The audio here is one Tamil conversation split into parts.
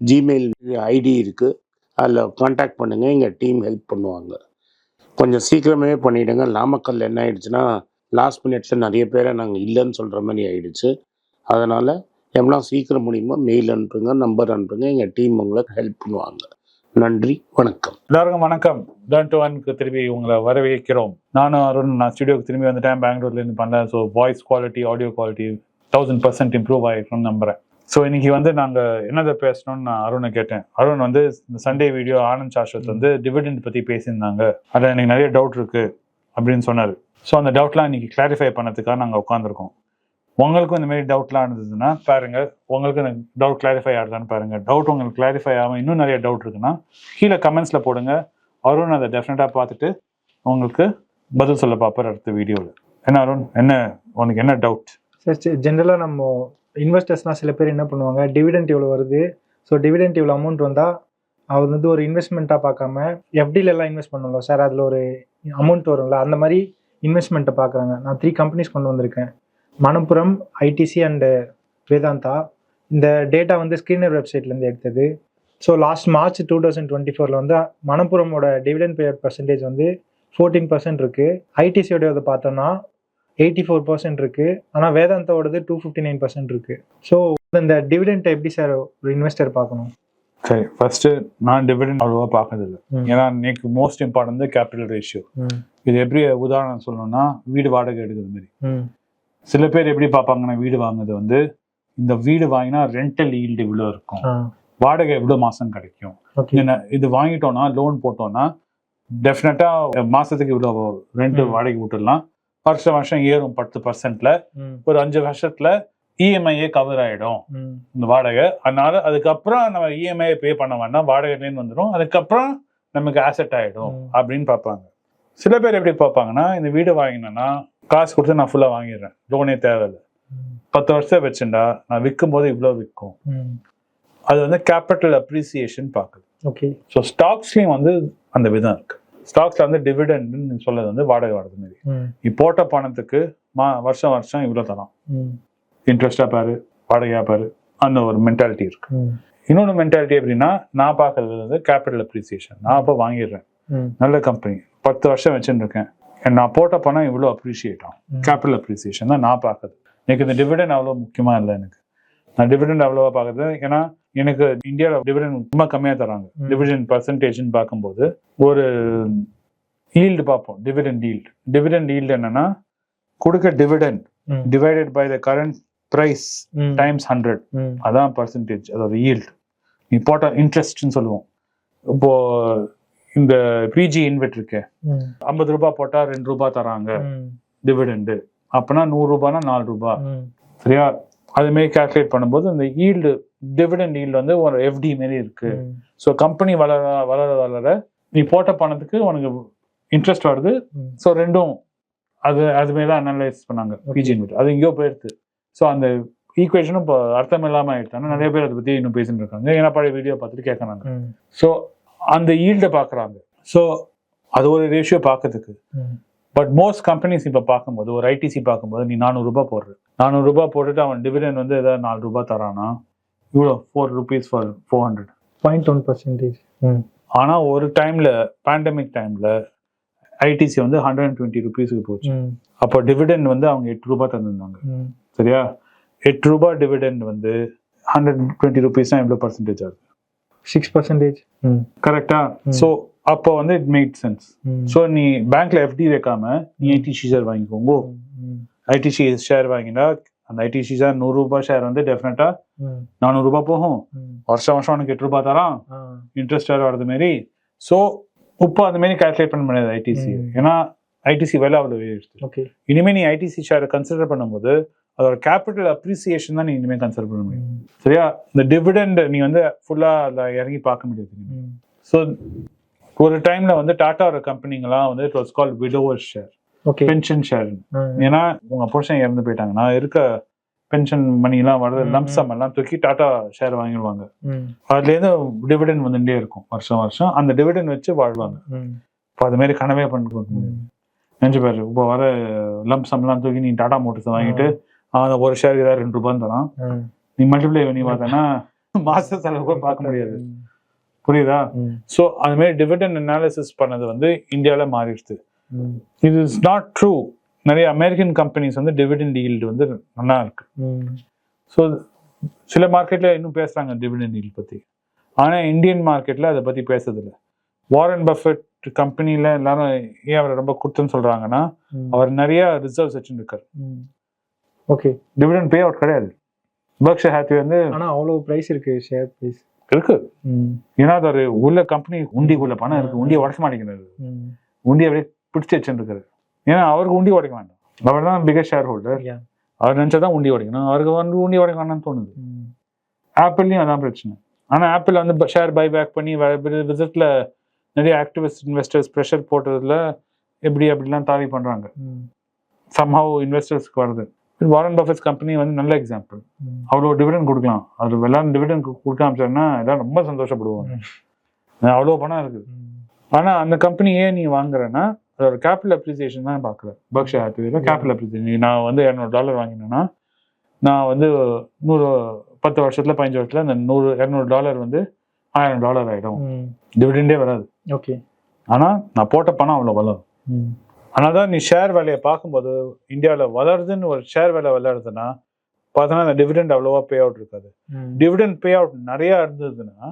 ஜிமெயில் ஐடி இருக்குது அதில் காண்டாக்ட் பண்ணுங்கள் எங்கள் டீம் ஹெல்ப் பண்ணுவாங்க. கொஞ்சம் சீக்கிரமே பண்ணிவிடுங்க நாமக்கல் என்ன ஆயிடுச்சுன்னா லாஸ்ட் மினிட்ஸில் நிறைய பேரை நாங்கள் இல்லைன்னு சொல்கிற மாதிரி ஆயிடுச்சு. அதனால் எவ்வளோ சீக்கிரம் முடியுமோ மெயில் அனுப்புங்க நம்பர் அனுப்புங்க. எங்கள் டீம் உங்களுக்கு ஹெல்ப் பண்ணுவாங்க. நன்றி வணக்கம். எல்லாருக்கும் வணக்கம். டர்ன் டு ஒன்க்கு திரும்பி உங்களை வரவேற்கிறோம். நானும் அருண் நான் ஸ்டுடியோக்கு திரும்பி வந்துட்டேன். பெங்களூர்லேருந்து பண்ணேன். So voice quality audio quality thousand percent improve ஆகிருக்கும்னு நம்புறேன். ஸோ இன்னைக்கு வந்து நாங்கள் என்னதை பேசணும்னு நான் அருணை கேட்டேன். அருண் வந்து இந்த சண்டே வீடியோ ஆனந்த் சாஸ்வத் வந்து டிவிடெண்ட் பற்றி பேசியிருந்தாங்க. அதில் எனக்கு நிறைய டவுட் இருக்குது அப்படின்னு சொன்னார். ஸோ அந்த டவுட்லாம் இன்னைக்கு கிளாரிஃபை பண்ணதுக்காக நாங்கள் உட்காந்துருக்கோம் உங்களுக்கும் இந்த மாதிரி டவுட்லாம் இருந்ததுன்னா பாருங்க உங்களுக்கு இந்த டவுட் கிளாரிஃபை ஆகுதான்னு பாருங்க. டவுட் உங்களுக்கு கிளாரிஃபை ஆகும் இன்னும் நிறைய டவுட் இருக்குன்னா கீழே கமெண்ட்ஸில் போடுங்க. அருண் அதை டெஃபினட்டாக பார்த்துட்டு உங்களுக்கு பதில் சொல்ல பார்ப்பார் அடுத்த வீடியோவில் என்ன அருண்? என்ன உனக்கு என்ன டவுட் சார் ஜென்ரலாக நம்ம இன்வெஸ்டர்ஸ்லாம் சில பேர் என்ன பண்ணுவாங்க? டிவிடெண்ட் இவ்வளோ வருது. ஸோ டிவிடெண்ட் இவ்வளோ அமௌண்ட் வந்தால் அவர் வந்து ஒரு இன்வெஸ்ட்மெண்ட்டாக பார்க்காம FD எல்லாம் இன்வெஸ்ட் பண்ணல சார் அதில் ஒரு அமௌண்ட் வரும்ல அந்த மாதிரி இன்வெஸ்ட்மெண்ட்டை பார்க்குறாங்க. நான் த்ரீ கம்பெனிஸ் கொண்டு வந்திருக்கேன். Manappuram ITC and Vedanta. இந்த டேட்டா வந்து ஸ்க்ரீனர் வெப்சைட்லேருந்து எடுத்தது. So last March two thousand twenty ஃபோரில் வந்து மணப்புரமோட டிவிடெண்ட் பேயர் பர்சன்டேஜ் வந்து ஃபோர்டீன் பர்சன்ட் இருக்குது ஐடிசியோட பார்த்தோம்னா எயிட்டி ஃபோர் பர்சன்ட் இருக்கு. ஆனால் வேதாந்தாவோடது டூ ஃபிஃப்டி நைன் பர்சன்ட் இருக்கு. ஸோ இந்த டிவிடெண்ட் எப்படி சார் ஒரு இன்வெஸ்டர் பார்க்கணும்? சரி ஃபர்ஸ்ட் நான் டிவிடெண்ட் அவ்வளோவா பார்க்கறது இல்லை ம். ஏன்னா இன்னைக்கு மோஸ்ட் இம்பார்ட்டன்ட் கேபிட்டல் ரேஷியோ இது எப்படி உதாரணம் சொல்லணும்னா வீடு வாடகை எடுக்கிறது மாதிரி. சில பேர் எப்படி பார்ப்பாங்கன்னா வீடு வாங்குறது வந்து இந்த வீடு வாங்கினா ரெண்டல் ஈல்டு இவ்வளோ இருக்கும். வாடகை எவ்வளோ மாசம் கிடைக்கும். இது வாங்கிட்டோம்னா லோன் போட்டோம்னா டெஃபினட்டா மாசத்துக்கு இவ்வளோ ரெண்ட். வாடகை விட்டுடலாம். வருஷம் வருஷம் ஏறும் பத்து பர்சன்ட்ல ஒரு அஞ்சு வருஷத்துல E இஎம்ஐயே கவர் ஆயிடும். இந்த வாடகை. அதனால அதுக்கப்புறம் நம்ம E இஎம்ஐ பே பண்ண வேண்டாம். வாடகைலேருந்து வந்துடும் அதுக்கப்புறம் நமக்கு ஆசெட் ஆயிடும். அப்படின்னு பார்ப்பாங்க. சில பேர் எப்படி பார்ப்பாங்கன்னா இந்த வீடு வாங்கினேன்னா காசு கொடுத்து நான் ஃபுல்லா வாங்கிடுறேன். லோனே தேவையில்லை. பத்து வருஷம் வச்சுண்டா நான் விற்கும் போது இவ்வளோ விற்கும் அது வந்து கேபிட்டல் அப்ரிசியேஷன் பார்க்குது. ஓகே. ஸோ ஸ்டாக்ஸ்லேயும் வந்து அந்த விதம் இருக்கு. ஸ்டாக்ஸ்ல வந்து டிவிடெண்ட்னு சொல்றது வந்து வாடகை வரது மாதிரி. ம். நீ போட்ட பணத்துக்கு மா வருஷம் வருஷம் இவ்வளோ தரோம். ம். இன்ட்ரெஸ்டா பாரு வாடகையா பாரு அந்த ஒரு மென்டாலிட்டி இருக்கு. இன்னொன்று மென்டாலிட்டி எப்படின்னா நான் பார்க்கறது வந்து கேபிட்டல் அப்ரிசியேஷன் நான் அப்போ வாங்கிடுறேன். நல்ல கம்பெனி பத்து வருஷம் வச்சுட்டு இருக்கேன் நான் போட்ட பணம் இவ்வளோ அப்ரிஷியேட் ஆகும். கேபிட்டல் அப்ரிசியேஷன் தான் நான் பார்க்கறது. எனக்கு இந்த டிவிடெண்ட் அவ்வளோ முக்கியமா இல்லை எனக்கு. நான் டிவிடெண்ட் அவ்வளோவா பார்க்கறது ஏன்னா எனக்கு இந்தியாவில் டிவிடெண்ட் ரொம்ப கம்மியாக தராங்க. டிவிடெண்ட் பர்சன்டேஜ்னு பார்க்கும்போது ஒரு ஈல்டு பார்ப்போம். டிவிடெண்ட் ஈல்டு டிவிடெண்ட் ஈல்டு என்னன்னா கொடுக்க dividend divided by the current price times hundred அதான் பர்சன்டேஜ் அதாவது ஈல்டு நீ போட்ட இன்ட்ரெஸ்ட்னு சொல்லுவோம். இப்போ இந்த பிஜி இன்வெட் இருக்கே ஐம்பது ரூபாய் போட்டா ரெண்டு ரூபாய் தராங்க டிவிடெண்டு அப்பனா நூறு ரூபாய்னா நாலு ரூபாய் சரியா? அது மாரி கால்குலேட் பண்ணும்போது இந்த ஈல்டு டிவிடெண்ட் ஈல்டு வந்து ஒரு எஃப்டி மாரி இருக்கு. ஸோ கம்பெனி வளர வளர வளர நீ போட்ட பணத்துக்கு உனக்கு இன்ட்ரெஸ்ட் வருது. ஸோ ரெண்டும் அது அது மாரி தான் அனலைஸ் பண்ணாங்க பிஜி அது எங்கேயோ போயிடுது. ஸோ அந்த ஈக்குவேஷனும் இப்போ அர்த்தம் இல்லாம ஆயிடுச்சு. நிறைய பேர் அதை பத்தி இன்னும் பேசிட்டு இருக்காங்க. ஏன்னா பழைய வீடியோ பார்த்துட்டு கேட்கறாங்க. ஸோ அந்த ஈல்டை பார்க்குறாங்க. ஸோ அது ஒரு ரேஷியோ பார்க்கறதுக்கு. பட் மோஸ்ட் கம்பெனிஸ் இப்போ பார்க்கும்போது ஒரு ஐடிசி பார்க்கும்போது நீ நானூறுரூபா போடுற நானூறுரூபா போட்டுட்டு அவன் டிவிடெண்ட் வந்து ஏதாவது நாலு ரூபாய் தரானா? இவ்வளோ four rupees for four hundred point one percentage ஆனால் ஒரு டைமில் பேண்டமிக் டைமில் ஐடிசி வந்து ஹண்ட்ரட் அண்ட் டுவெண்ட்டி ருபீஸுக்கு போச்சு. அப்போ டிவிடெண்ட் வந்து அவங்க எட்டு ரூபாய் தந்திருந்தாங்க. சரியா? எட்டு ரூபாய் டிவிடெண்ட் வந்து ஹண்ட்ரட் டுவெண்ட்டி ருபீஸ்னா எவ்வளோ பர்சன்டேஜ் ஆகுது? சிக்ஸ் பர்சன்டேஜ் கரெக்டா. ஸோ அப்போ வந்து இட் மேக் சென்ஸ் ஸோ நீ பேங்க்ல எஃப்டி வைக்காம நீ ஐடிசி ஷேர் வாங்கிக்கோங்க. ஐடிசி ஷேர் வாங்கினா அந்த ஐடிசி ஷேர் நூறு ரூபாய் ஷேர் வந்து டெஃபினட்டா நானூறு ரூபாய் போகும். வருஷம் வருஷம் உனக்கு எட்டு ரூபாய் தரான். இன்ட்ரெஸ்ட் வேறு வரது மாரி. ஸோ இப்போ அது மாரி கால்குலேட் பண்ண முடியாது ஐடிசி. ஏன்னா ஐடிசி விலை அவ்வளோ ஓகே. இனிமே நீ ஐடிசி ஷேரை கன்சிடர் பண்ணும்போது அதோட கேபிட்டல் அப்ரிசியேஷன் தான் நீ இனிமேல் கன்சிடர் பண்ண முடியும். சரியா? இந்த டிவிடெண்ட் நீ வந்து ஃபுல்லா அதுல இறங்கி பார்க்க முடியாது ஸோ ஒரு டைம்ல வந்து டாட்டாவோட கம்பெனிங்கெல்லாம் வந்து it was call widower share pension share ஏன்னா உங்க புருஷன் இறந்து போயிட்டாங்க. நான் இருக்க பென்ஷன் மணி எல்லாம் வருது லம்சம் எல்லாம் தூக்கி டாட்டா ஷேர் வாங்கிடுவாங்க. அதுல இருந்து டிவிடெண்ட் வந்துட்டே இருக்கும் வருஷம் வருஷம். அந்த டிவிடெண்ட் வச்சு வாழ்வாங்க. இப்போ அது மாதிரி கனவே பண்ண முடியும் நினைச்சு பாரு இப்போ வர லம்சம் எல்லாம் தூக்கி நீ டாடா மோட்டர்ஸ் வாங்கிட்டு அந்த ஒரு ஷேர் ஏதாவது ரெண்டு ரூபான்னு தரான். நீ மல்டிப்ளை பண்ணி பார்த்தனா மாச செலவு கூட பார்க்க முடியாது. புரியுதா? ஸோ அது மாதிரி டிவிடெண்ட் அனாலிசிஸ் பண்ணது வந்து இந்தியாவில் மாறிடுச்சு. இது இஸ் நாட் ட்ரூ நிறைய அமெரிக்கன் கம்பெனிஸ் வந்து டிவிடெண்ட் ஈல்டு வந்து நல்லா இருக்கு. ஸோ சில மார்க்கெட்ல இன்னும் பேசுறாங்க டிவிடெண்ட் ஈல்ட் பத்தி. ஆனா இந்தியன் மார்க்கெட்ல அதை பத்தி பேசுறதில்ல. வாரன் பஃபெட் கம்பெனில எல்லாரும் ஏன் அவரை ரொம்ப குடுத்துன்னு சொல்றாங்கன்னா அவர் நிறைய ரிசர்வ்ஸ் வச்சுருக்காரு ஓகே டிவிடெண்ட் பே அவுட் கிடையாது. பர்க்ஷர் ஹாப்பி வந்து ஆனா அவ்வளவு பிரைஸ் இருக்கு ஷேர் பிரைஸ் இருக்கு. ஏன்னா அது ஒரு உள்ள கம்பெனி உண்டி உள்ள பணம் இருக்கு. உண்டியை உடக்க மாட்டேங்கிறது உண்டியை அப்படியே பிடிச்சு வச்சுருக்காரு. ஏன்னா அவருக்கு உண்டி உடைக்க வேண்டாம். அவர் தான் பிகஸ்ட் ஷேர் ஹோல்டர். அவர் நினைச்சா தான் உண்டி உடைக்கணும். அவருக்கு வந்து உண்டி உடைக்க வேண்டாம்னு தோணுது. ஆப்பிள்லையும் அதான் பிரச்சனை. ஆனா ஆப்பிள் வந்து ஷேர் பை பேக் பண்ணி விசிட்ல நிறைய ஆக்டிவிஸ்ட் இன்வெஸ்டர்ஸ் ப்ரெஷர் போட்டதுல எப்படி அப்படிலாம் தாவி பண்றாங்க. சம்ஹவ் இன்வெஸ்டர்ஸ்க்கு வருது. வாரன் பஃபெட்ஸ் கம்பெனி வந்து நல்ல எக்ஸாம்பிள் அவ்வளோ டிவிடன் கொடுக்கலாம். அது எல்லாரும் டிவிடன் கொடுக்க ஆரம்பிச்சாருன்னா எல்லாரும் ரொம்ப சந்தோஷப்படுவாங்க. அவ்வளோ பணம் இருக்குது ஆனா அந்த கம்பெனி ஏன் நீ வாங்குறேன்னா அதோட கேபிட்டல் அப்ரிசியேஷன் தான் பார்க்குறேன். பக்ஷா ஹாத்வேல கேபிட்டல் அப்ரிசியேஷன் நான் வந்து இரநூறு டாலர் வாங்கினேன்னா நான் வந்து நூறு பத்து வருஷத்துல பதினஞ்சு வருஷத்துல அந்த நூறு இரநூறு டாலர் வந்து ஆயிரம் டாலர் ஆயிடும். டிவிடெண்டே வராது. ஓகே ஆனா நான் போட்ட பணம் அவ்வளோ வளரும். ஆனால் தான் நீ ஷேர் வேலையை பார்க்கும்போது இந்தியாவில் வளருதுன்னு ஒரு ஷேர் வேலை வளருதுன்னா பார்த்தோன்னா அந்த டிவிடெண்ட் அவ்வளோவா பே அவுட் இருக்காது. டிவிடெண்ட் பே அவுட் நிறைய இருந்ததுன்னா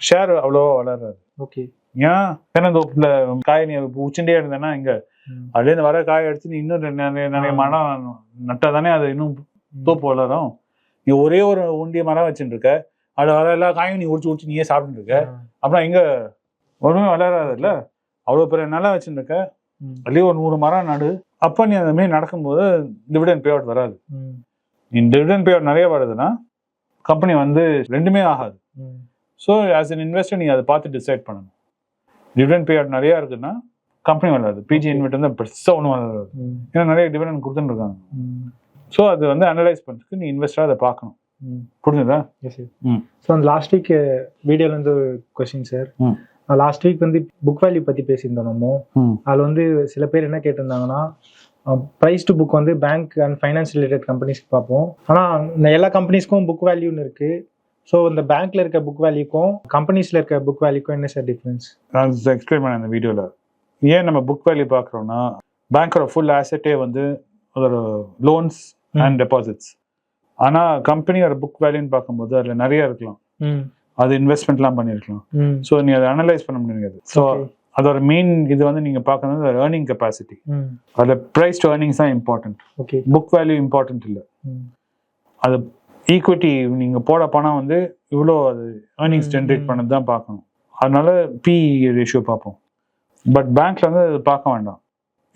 ஷேர் அவ்வளோவா வளராது. ஓகே. ஏன்? தென்னந்தோப்புல காய் நீ உச்சுண்டே இருந்தேன்னா இங்க அதுலேருந்து வர காய் எடுத்து நீ இன்னும் நிறைய நிறைய. மரம் நட்டா தானே அது இன்னும் தோப்பு வளரும். நீ ஒரே ஒரு உண்டிய மரம் வச்சுட்டு இருக்க அது வர எல்லா காயும் நீ உடிச்சு உடிச்சு நீயே சாப்பிட்டு இருக்க. அப்புறம் எங்க ஒண்ணுமே வளராது இல்ல அவ்வளவு பெரிய நிலம் வச்சுட்டு இருக்க அதுலயே ஒரு நூறு மரம் நடு. அப்ப நீ அந்த மாதிரி நடக்கும்போது டிவிடெண்ட் பே அவுட் வராது நீ டிவிடெண்ட் பே அவுட் நிறைய வருதுன்னா கம்பெனி வந்து ரெண்டுமே ஆகாது. ஸோ ஆஸ் an இன்வெஸ்டர் நீ அதை பார்த்து டிசைட் பண்ணணும். டிவிடெண்ட் பே அவுட் நிறைய இருக்குன்னா கம்பெனி வளராது பிஜி இன்வெஸ்ட் வந்து பெருசாக ஒன்றும் வளராது ஏன்னா நிறைய டிவிடெண்ட் கொடுத்துட்டு இருக்காங்க ஸோ அது வந்து அனலைஸ் பண்ணுறதுக்கு நீ இன்வெஸ்டராக அதை பார்க்கணும். புரிஞ்சுதா? எஸ். ஸோ அந்த லாஸ்ட் வீக் வீடியோல இருந்து ஒரு கொஸ்டின் சார். லாஸ்ட் வீக் வந்து புக் வேல்யூ பத்தி பேசியிருந்தோம் நம்ம. அதில் வந்து சில பேர் என்ன கேட்டிருந்தாங்கன்னா ப்ரைஸ் டு புக் வந்து பேங்க் அண்ட் ஃபைனான்ஸ் ரிலேட்டட் கம்பெனிஸ்க்கு பார்ப்போம். ஆனால் எல்லா கம்பெனிஸ்க்கும் புக் வேல்யூன்னு இருக்கு. ஸோ இந்த பேங்க்ல இருக்க புக் வேல்யூக்கும் கம்பெனிஸ்ல இருக்க புக் வேல்யூக்கும் என்ன சார் டிஃப்ரென்ஸ் நான் எக்ஸ்பிளைன் பண்ணேன் இந்த வீடியோவில் ஏன் நம்ம புக் வேல்யூ பார்க்குறோம்னா பேங்க்கோட ஃபுல் ஆசெட்டே வந்து ஒரு லோன்ஸ் அண்ட் டெபாசிட்ஸ் ஆனால் கம்பெனியோட புக் வேல்யூன்னு பார்க்கும்போது அதில் நிறைய இருக்கலாம். அது இன்வெஸ்ட்மெண்ட்லாம் பண்ணியிருக்கலாம் ஸோ நீ அதை அனலைஸ் பண்ண முடியாது ஸோ. அதோட மெயின் இது வந்து நீங்கள் பார்க்கறது ஏர்னிங் கெப்பாசிட்டி அதில் ப்ரைஸ் டு ஏர்னிங்ஸ் தான் important okay book value important இல்லை. அது ஈக்விட்டி நீங்க போட பணம் வந்து இவ்வளோ அது ஏர்னிங்ஸ் ஜென்ரேட். பண்ணது தான் பார்க்கணும். அதனால பி ரேஷியோ பார்ப்போம். பட் பேங்க்ல வந்து அது பார்க்க வேண்டாம்.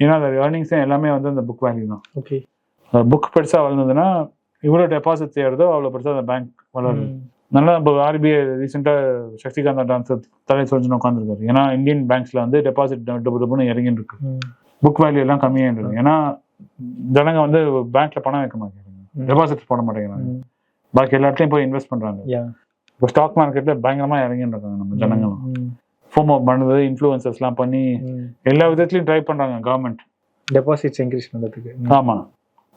ஏன்னா அது ஏர்னிங்ஸ் எல்லாமே வந்து அந்த புக் வேல்யூ தான். ஓகே புக் பெருசா வளர்ந்ததுன்னா இவ்வளோ டெபாசிட் செய்யறதோ அவ்வளோ பெருசா அந்த பேங்க் வளருது. நல்லா இப்போ ஆர்பிஐ ரீசெண்டாக சக்திகாந்த் டான்ஸ் தலை சொல்லி உட்காந்துருக்காரு ஏன்னா இந்தியன் பேங்க்ஸ்ல வந்து டெபாசிட் டபுள் டபுள்னு இறங்கிட்டு இருக்கு புக் வேல்யூ எல்லாம் கம்மியாகிட்டு ஏன்னா ஜனங்க வந்து பேங்க்ல பணம் வைக்க மாட்டேங்கிறாங்க. டெபாசிட் போட மாட்டேங்கிறாங்க. பாக்கி எல்லா இடத்துலயும் போய் இன்வெஸ்ட் பண்றாங்க. யா. இப்போ ஸ்டாக் மார்க்கெட்ல பயங்கரமா இறங்கிட்டு இருக்காங்க நம்ம ஜனங்களும் ஃபோமோ பண்ணுது இன்ஃப்ளூயன்சர்ஸ் எல்லாம் பண்ணி எல்லா விதத்துலயும் ட்ரை பண்றாங்க கவர்மெண்ட் டெபாசிட்ஸ் இன்க்ரீஸ் பண்ணுறதுக்கு ஆமா.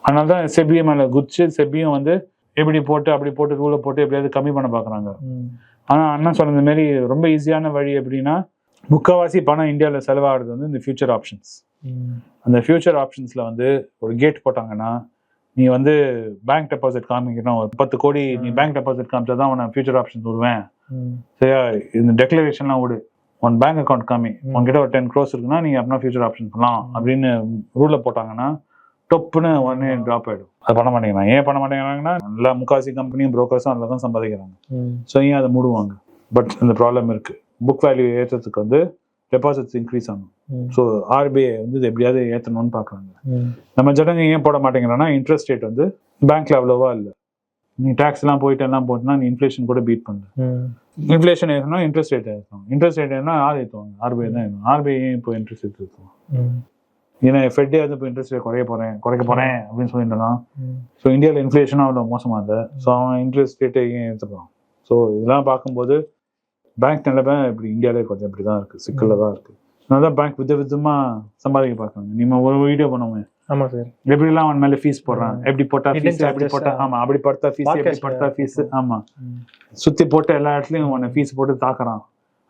அதனால தான் செபியும் மேல குதிச்சு செபியும் வந்து எப்படி போட்டு அப்படி போட்டு ரூலை போட்டு எப்படியாவது கம்மி பண்ண பாக்குறாங்க. ஆனா அண்ணன் சொன்னது மாதிரி ரொம்ப ஈஸியான வழி எப்படின்னா முக்காவாசி பணம் இந்தியாவில் செலவாகிறது வந்து இந்த ஃபியூச்சர் ஆப்ஷன்ஸ் அந்த ஃபியூச்சர் ஆப்ஷன்ஸ்ல வந்து ஒரு கேட் போட்டாங்கன்னா நீ வந்து பேங்க் டெபாசிட் காமிக்கணும். ஒரு பத்து கோடி நீ. பேங்க் டெபாசிட் காமிச்சா தான் உன ஃபியூச்சர் ஆப்ஷன்ஸ் விடுவேன். சரியா? இந்த டெக்ளரேஷன்லாம் விடு. உன் பேங்க் அக்கௌண்ட் காமி. உன்கிட்ட ஒரு டென் க்ரோஸ் இருக்குன்னா நீங்க அப்படின்னா ஃபியூச்சர் ஆப்ஷன் பண்ணலாம். அப்படின்னு ரூல்ல போட்டாங்கன்னா டொப்புன்னு உடனே ட்ராப் ஆயிடும். அது பண்ண மாட்டேங்கிறாங்க. ஏன் பண்ண மாட்டேங்கிறாங்கன்னா எல்லா முக்காசி கம்பெனியும் ப்ரோக்கர்ஸும் அதில் தான் சம்பாதிக்கிறாங்க. ஸோ ஏன் அதை மூடுவாங்க? பட் இந்த ப்ராப்ளம் இருக்கு. புக் வேல்யூ ஏற்றத்துக்கு வந்து டெபாசிட்ஸ் இன்க்ரீஸ் ஆகும். ஸோ ஆர்பிஐ வந்து இது எப்படியாவது ஏற்றணும்னு பார்க்குறாங்க. நம்ம ஜனங்க ஏன் போட மாட்டேங்கிறான்னா இன்ட்ரெஸ்ட் ரேட் வந்து பேங்க்ல அவ்வளோவா இல்லை. நீ டேக்ஸ் எல்லாம் போயிட்டு எல்லாம் போட்டுனா நீ இன்ஃப்ளேஷன் கூட பீட் பண்ணல ம். இன்ஃப்ளேஷன் ஏற்றணும் இன்ட்ரெஸ்ட் ரேட் ஏற்றணும் இன்ட்ரெஸ்ட் ரேட் ஏன்னா யார் ஏற்றுவாங்க ஆர்பிஐ தான் ஏற்றணும் ஆர்பிஐ இப்போ இன்ட்ரெஸ்ட் ரேட் ஏற்றுவோம் ம். ஏன்னா ஃபெட்டே வந்து இப்போ இன்ட்ரெஸ்ட் ரேட் குறைய போகிறேன் குறைக்க போகிறேன் அப்படின்னு சொல்லிட்டு. ஸோ இந்தியாவில் இன்ஃப்ளேஷனும் அவ்வளோ மோசமாக இல்லை. ஸோ அவன் இன்ட்ரெஸ்ட் ரேட்டை ஏற்றுப்பான் ஸோ இதெல்லாம் பார்க்கும்போது பேங்க் நிலைமை இப்படி இந்தியாவிலே கொஞ்சம் இப்படி தான் இருக்குது சிக்கலில் தான் இருக்குது அதனால தான் பேங்க் வித விதமாக சம்பாதிக்க பார்க்குறாங்க. நீங்க ஒரு வீடியோ பண்ணுவேன் ஆமா சார். எப்படிலாம் அவன் மேலே ஃபீஸ் போடுறான். எப்படி போட்டா ஃபீஸ் எப்படி charges, போட்டா. ஆமா அப்படி படுத்தா ஃபீஸ் எப்படி படுத்தா ஃபீஸ். ஆமா. சுத்தி போட்டு எல்லா இடத்துலயும் உன்னை ஃபீஸ் போட்டு தாக்குறான்.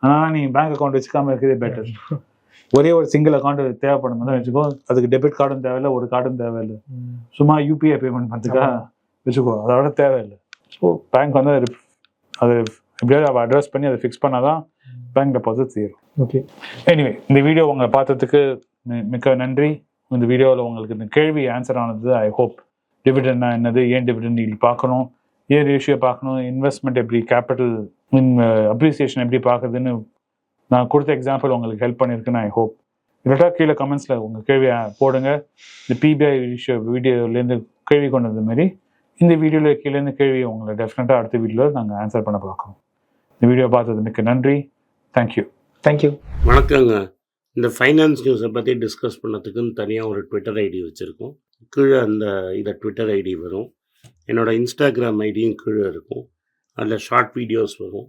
அதனால நீ பேங்க் அக்கௌண்ட் வச்சுக்காம இருக்கிறதே பெட்டர் ஒரே ஒரு சிங்கிள் அக்கௌண்ட் தேவைப்படும் வச்சுக்கோ அதுக்கு டெபிட் கார்டும் தேவையில்லை ஒரு கார்டும் தேவையில்லை. சும்மா யூபிஐ பேமெண்ட் பண்ணுறதுக்கா. வச்சுக்கோ அதோட தேவையில்லை. ஸோ பேங்க் வந்து அது அது எப்படியாவது அவள் அட்ரஸ் பண்ணி அதை ஃபிக்ஸ் பண்ணாதான் பேங்க் டெபாசிட் சேரும் ஓகே எனிவே இந்த வீடியோ உங்களை பார்த்ததுக்கு மிக்க நன்றி. இந்த வீடியோவில் உங்களுக்கு இந்த கேள்வி ஆன்சர் ஆனது ஐ ஹோப் டிவிடெண்ட்னா என்னது ஏன் டிவிடெண்ட் நீங்க பார்க்கணும் ஏன் ரேஷியோ பார்க்கணும் இன்வெஸ்ட்மெண்ட் எப்படி கேபிட்டல் அப்ரிசியேஷன் எப்படி பார்க்குறதுன்னு நான் கொடுத்த எக்ஸாம்பிள் உங்களுக்கு ஹெல்ப் பண்ணியிருக்குன்னு ஐ ஹோப் இல்லாட்டா கீழே கமெண்ட்ஸில் உங்கள் கேள்வியை போடுங்க. இந்த பிபிஐ ரேஷியோ வீடியோலேருந்து கேள்வி கொண்டு வந்த மாதிரி இந்த வீடியோவில் கீழேருந்து கேள்வி உங்களை டெஃபினட்டாக அடுத்த வீடியோவில் நாங்கள் ஆன்சர் பண்ண பார்க்குறோம். இந்த வீடியோ பார்த்தது மிக்க நன்றி தேங்க்யூ தேங்க்யூ வணக்கங்க. இந்த ஃபைனான்ஸ் நியூஸை பற்றி டிஸ்கஸ் பண்ணதுக்குன்னு தனியாக ஒரு ட்விட்டர் ஐடி வச்சுருக்கோம். கீழே அந்த இதை ட்விட்டர் ஐடி வரும். என்னோடய இன்ஸ்டாகிராம் ஐடியும் கீழே இருக்கும். அதில் ஷார்ட் வீடியோஸ் வரும்.